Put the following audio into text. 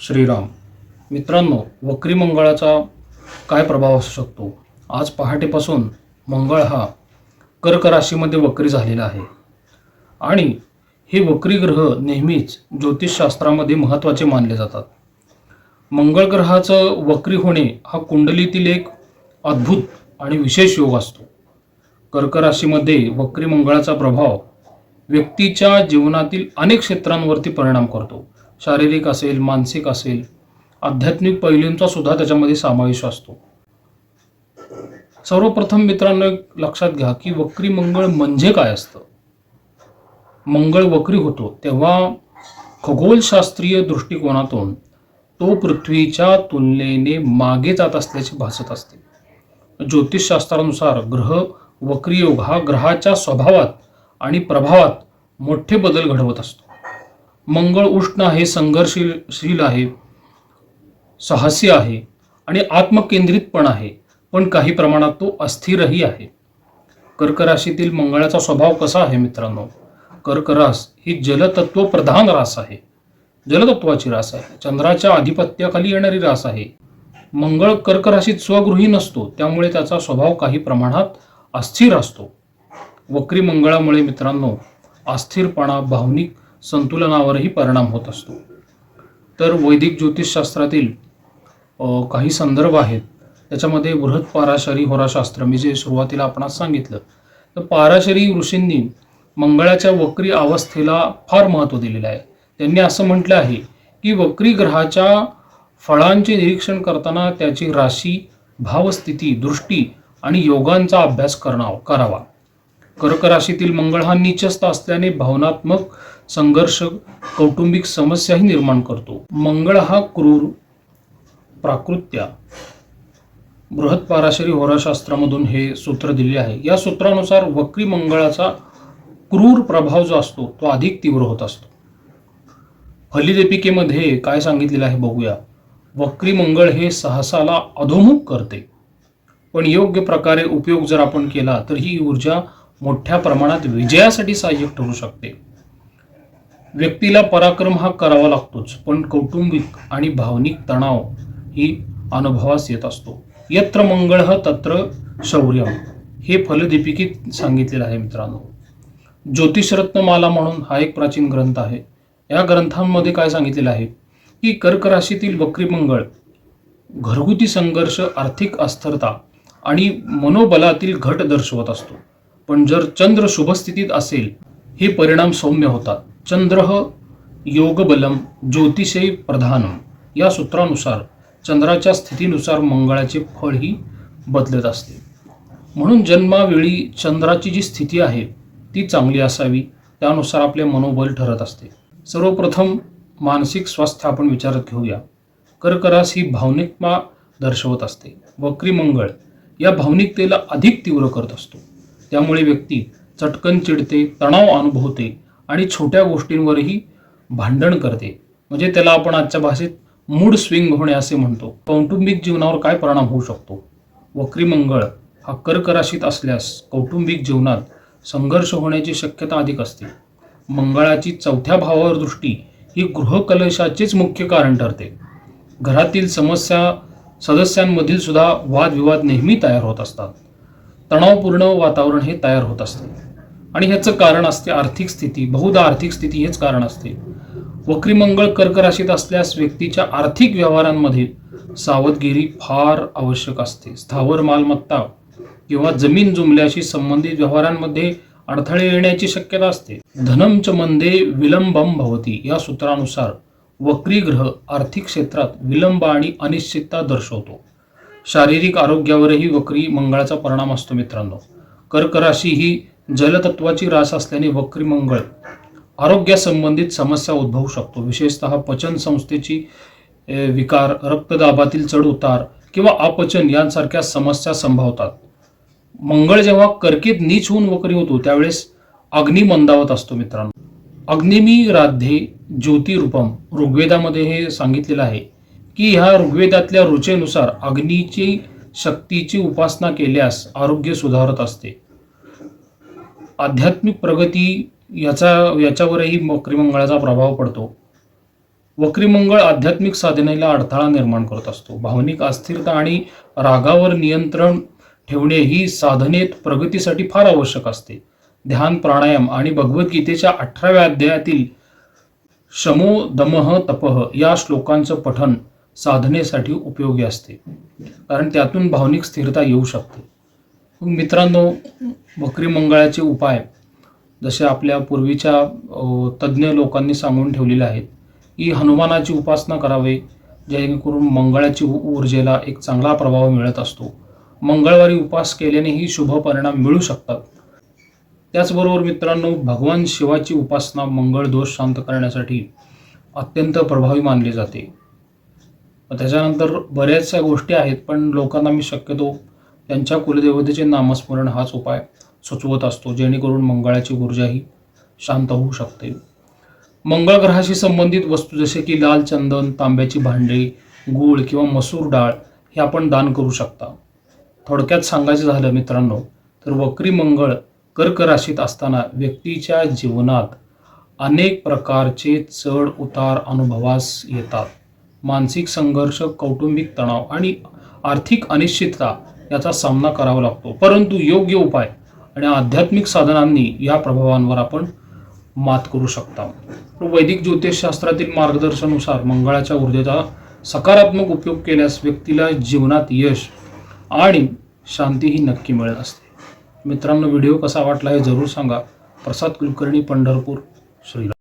श्रीराम मित्रांनो वक्री मंगळाचा काय प्रभाव असू शकतो? आज पहाटेपासून मंगळ हा कर्क राशीमध्ये वक्री झालेला आहे. आणि हे वक्री ग्रह नेहमीच ज्योतिषशास्त्रामध्ये महत्त्वाचे मानले जातात. मंगळ ग्रहाचं वक्री होणे हा कुंडलीतील एक अद्भुत आणि विशेष योग असतो. कर्क राशीमध्ये वक्री मंगळाचा प्रभाव व्यक्तीच्या जीवनातील अनेक क्षेत्रांवरती परिणाम करतो. शारीरिक असेल मानसिक असेल आध्यात्मिक पैलूंचा सुद्धा त्याच्यामध्ये समावेश असतो. सर्वप्रथम मित्रांनो एक लक्षात घ्या की वक्री मंगळ म्हणजे काय असतं? मंगळ वक्री होतो. तेव्हा खगोलशास्त्रीय दृष्टिकोनातून तो पृथ्वीच्या तुलनेने मागे जात असल्याचे भासत असते. ज्योतिषशास्त्रानुसार ग्रह वक्रियोग हा ग्रहाच्या स्वभावात आणि प्रभावात मोठे बदल घडवत असतो. मंगळ उष्ण आहे संघर्षशील आहे साहसी आहे आणि आत्मकेंद्रित पण आहे पण काही प्रमाणात तो अस्थिरही आहे. कर्क राशीतील मंगळाचा स्वभाव कसा आहे मित्रांनो? कर्क रास ही जलतत्व प्रधान रास आहे. जलतत्वाची रास आहे. चंद्राच्या आधिपत्याखाली येणारी रास आहे. मंगळ कर्क राशीत स्वगृही नसतो त्यामुळे त्याचा स्वभाव काही प्रमाणात अस्थिर असतो. वक्री मंगळामुळे मित्रांनो अस्थिरपणा भावनिक संतुलनावरही परिणाम होत असतो. तर वैदिक ज्योतिषशास्त्रातील काही संदर्भ आहेत. त्याच्यामध्ये बृहत पाराशरी होराशास्त्र मी जे सुरुवातीला आपणास सांगितलं तर पाराशरी ऋषींनी मंगळाच्या वक्री अवस्थेला फार महत्त्व दिलेलं आहे. त्यांनी असं म्हटलं आहे की वक्री ग्रहाच्या फळांचे निरीक्षण करताना त्याची राशी भावस्थिती दृष्टी आणि योगांचा अभ्यास करणं करावा. कर्क राशीतील मंगळ हा निचस्त असल्याने भावनात्मक संघर्ष कौटुंबिक समस्याही निर्माण करतो. मंगळ हा क्रूर प्राकृत्या. बृहत पाराशरी होराशास्त्रामधून हे सूत्र दिले आहे. या सूत्रानुसार वक्री मंगळाचा क्रूर प्रभाव जो असतो तो अधिक तीव्र होत असतो. फलिदेपिकेमध्ये काय सांगितलेलं आहे बघूया. वक्री मंगळ हे सहसाला अधोमुख करते. पण योग्य प्रकारे उपयोग जर आपण केला तर ही ऊर्जा मोठ्या प्रमाणात विजयासाठी सहाय्यक ठरू शकते. व्यक्तीला पराक्रम हा करावा लागतोच पण कौटुंबिक आणि भावनिक तणाव ही अनुभवास येत असतो. यत्र मंगळ तत्र शौर्य हे फलदीपिकेत सांगितलेलं आहे मित्रांनो. ज्योतिषरत्नमाला म्हणून हा एक प्राचीन ग्रंथ आहे. या ग्रंथांमध्ये काय सांगितलेलं आहे? की कर्क राशीतील वक्रीमंगळ घरगुती संघर्ष आर्थिक अस्थिरता आणि मनोबलातील घट दर्शवत असतो. पण जर चंद्र शुभस्थितीत असेल हे परिणाम सौम्य होतात. चंद्र योगबलम ज्योतिषय प्रधानम. या सूत्रानुसार चंद्राच्या स्थितीनुसार मंगळाचे फळही बदलत असते. म्हणून जन्मावेळी चंद्राची जी स्थिती आहे ती चांगली असावी त्यानुसार आपले मनोबल ठरत असते. सर्वप्रथम मानसिक स्वास्थ्य आपण विचारात घेऊया. कर्करास ही भावनिकता दर्शवत असते. वक्री मंगळ. या भावनिकतेला अधिक तीव्र करत असतो. त्यामुळे व्यक्ती चटकन चिडते तणाव अनुभवते आणि छोट्या गोष्टींवरही भांडण करते. म्हणजे त्याला आपण आजच्या भाषेत मूड स्विंग होणे असे म्हणतो. कौटुंबिक जीवनावर काय परिणाम होऊ शकतो? वक्रीमंगळ हा कर्क राशीत असल्यास कौटुंबिक जीवनात संघर्ष होण्याची शक्यता अधिक असते. मंगळाची चौथ्या भावावर दृष्टी ही गृहकलशाचेच मुख्य कारण ठरते. घरातील समस्या सदस्यांमधील सुद्धा वादविवाद नेहमी तयार होत असतात. तणावपूर्ण वातावरण हे तयार होत असते. आणि ह्याचं कारण असते आर्थिक स्थिती. बहुधा आर्थिक स्थिती हेच कारण असते. वक्रीमंगळ कर्क राशीत असल्यास व्यक्तीच्या आर्थिक व्यवहारांमध्ये सावधगिरी फार आवश्यक असते. स्थावर मालमत्ता किंवा जमीन जुमल्याशी संबंधित व्यवहारांमध्ये अडथळे येण्याची शक्यता असते. धनमच मंदे विलंबम भवती. या सूत्रानुसार वक्री ग्रह आर्थिक क्षेत्रात विलंब आणि अनिश्चितता दर्शवतो. शारीरिक आरोग्यावरही वक्री मंगळाचा परिणाम असतो मित्रांनो. कर्क राशी ही जलतत्वाची रास असल्याने वक्री मंगळ आरोग्यासंबंधित समस्या उद्भवू शकतो. विशेषतः पचन संस्थेची विकार रक्तदाबातील चढउतार किंवा अपचन यांसारख्या समस्या संभावतात. मंगळ जेव्हा कर्कीत नीच होऊन वक्री होतो त्यावेळेस अग्नी मंदावत असतो मित्रांनो. अग्निमी राध्ये ज्योतिरूपम ऋग्वेदामध्ये हे सांगितलेलं आहे की ह्या ऋग्वेदातल्या रुचेनुसार अग्नीची शक्तीची उपासना केल्यास आरोग्य सुधारत असते. आध्यात्मिक प्रगती याचा याच्यावरही वक्रीमंगळाचा प्रभाव पडतो. वक्रिमंगळ आध्यात्मिक साधनेला अडथळा निर्माण करत असतो. भावनिक अस्थिरता आणि रागावर नियंत्रण ठेवणे ही साधनेत प्रगतीसाठी फार आवश्यक असते. ध्यान प्राणायाम आणि भगवद्गीतेच्या अठराव्या अध्यायातील शमो दमह तपह या श्लोकांचं पठन साधनेसाठी उपयोगी असते. कारण त्यातून भावनिक स्थिरता येऊ शकते. मित्रांनो बकरी मंगळाचे उपाय जसे आपल्या पूर्वीच्या तज्ज्ञ लोकांनी सांगून ठेवलेले आहेत की हनुमानाची उपासना करावे जेणेकरून मंगळाची ऊर्जेला एक चांगला प्रभाव मिळत असतो. मंगळवारी उपास केल्यानेही शुभ परिणाम मिळू शकतात. त्याचबरोबर मित्रांनो भगवान शिवाची उपासना मंगळ दोष शांत करण्यासाठी अत्यंत प्रभावी मानली जाते. त्याच्यानंतर बऱ्याचशा गोष्टी आहेत पण लोकांना मी शक्यतो त्यांच्या कुलदेवतेचे नामस्मरण हाच उपाय सुचवत असतो जेणेकरून मंगळाची ऊर्जाही शांत होऊ शकते. मंगळ ग्रहाशी संबंधित वस्तू जसे की लाल चंदन तांब्याची भांडी गूळ किंवा मसूर डाळ हे आपण दान करू शकता. थोडक्यात सांगायचं झालं मित्रांनो तर वक्री मंगळ कर्क राशीत असताना व्यक्तीच्या जीवनात अनेक प्रकारचे चढ उतार अनुभवास येतात. मानसिक संघर्ष कौटुंबिक तणाव आणि आर्थिक अनिश्चितता याचा सामना करावा लागतो. परंतु योग्य उपाय आणि आध्यात्मिक साधनांनी या प्रभावांवर आपण मात करू शकता. वैदिक ज्योतिषशास्त्रातील मार्गदर्शनानुसार मंगळाच्या ऊर्जेचा सकारात्मक उपयोग केल्यास व्यक्तीला जीवनात यश आणि शांती ही नक्की मिळत असते. मित्रांनो व्हिडिओ कसा वाटला हे जरूर सांगा. प्रसाद कुलकर्णी पंढरपूर श्रीराम.